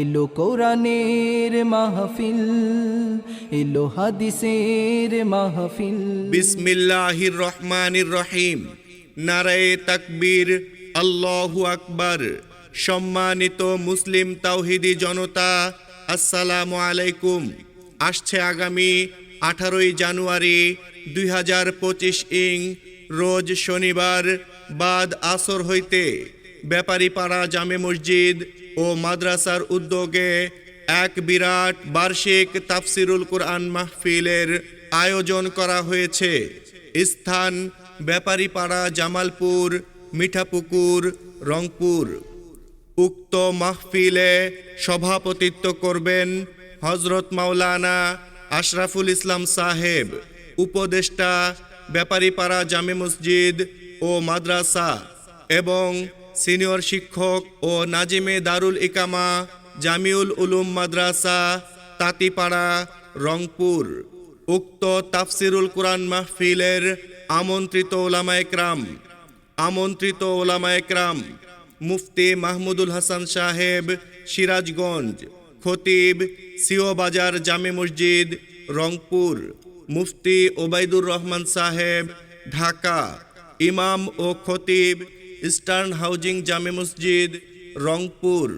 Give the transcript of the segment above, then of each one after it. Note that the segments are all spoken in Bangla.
এলো কোরআনের মাহফিল, এলো হাদিসের মাহফিল। বিসমিল্লাহির রহমানির রহিম। নারায়ে তাকবীর, আল্লাহু আকবার। সম্মানিত মুসলিম তাওহিদি জনতা, আসসালামু আলাইকুম। আসছে আগামী আঠারোই জানুয়ারি দুই হাজার পঁচিশ ইং, রোজ শনিবার, বাদ আসর হইতে। ব্যাপারীপাড়া জামে মসজিদ ও মাদ্রাসার উদ্যোগে এক বিরাট বার্ষিক তাফসিরুল কোরআন মাহফিলের আয়োজন করা হয়েছে। স্থান ব্যাপারীপাড়া, জামালপুর, মিঠাপুকুর, রংপুর। উক্ত মাহফিলে সভাপতিত্ব করবেন হজরত মাওলানা আশরাফুল ইসলাম সাহেব, উপদেষ্টা, ব্যাপারীপাড়া জামে মসজিদ ও মাদ্রাসা এবং সিনিয়র শিক্ষক ও নাজিমে দারুল ইকামা, জামিউল উলুম মাদ্রাসা, তাতিপাড়া, রংপুর। উক্ত তাফসিরুল কোরআন মাহফিলের আমন্ত্রিত ওলামা একরাম, আমন্ত্রিত ওলামা একরাম, মুফতি মাহমুদুল হাসান সাহেব, সিরাজগঞ্জ, খতিব সিও বাজার জামে মসজিদ, রংপুর। মুফতি ওবায়দুর রহমান সাহেব, ঢাকা। ইমাম ও খতিব ইস্টার্ন হাউজিং জামে মসজিদ, রংপুর,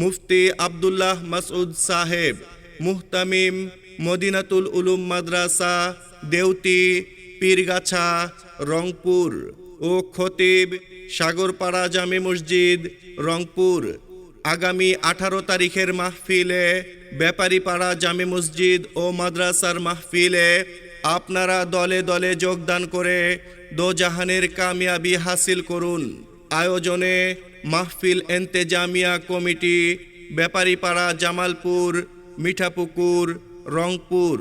মুফতি আবদুল্লাহ মাসউদ সাহেব, মুহতামিম মদিনাতুল উলুম মাদ্রাসা, দেউতি, পীরগাছা, রংপুর ও খতিব সাগরপাড়া জামে মসজিদ, রংপুর। আগামী আঠারো তারিখের মাহফিলে ব্যাপারীপাড়া জামে মসজিদ ও মাদ্রাসার মাহফিলে আপনারা দলে দলে যোগদান করে দোজাহানের কামিয়াবি হাসিল করুন। আয়োজনে মাহফিল এন্তেজামিয়া কমিটি ব্যাপারীপাড়া জামালপুর মিঠাপুকুর রংপুর।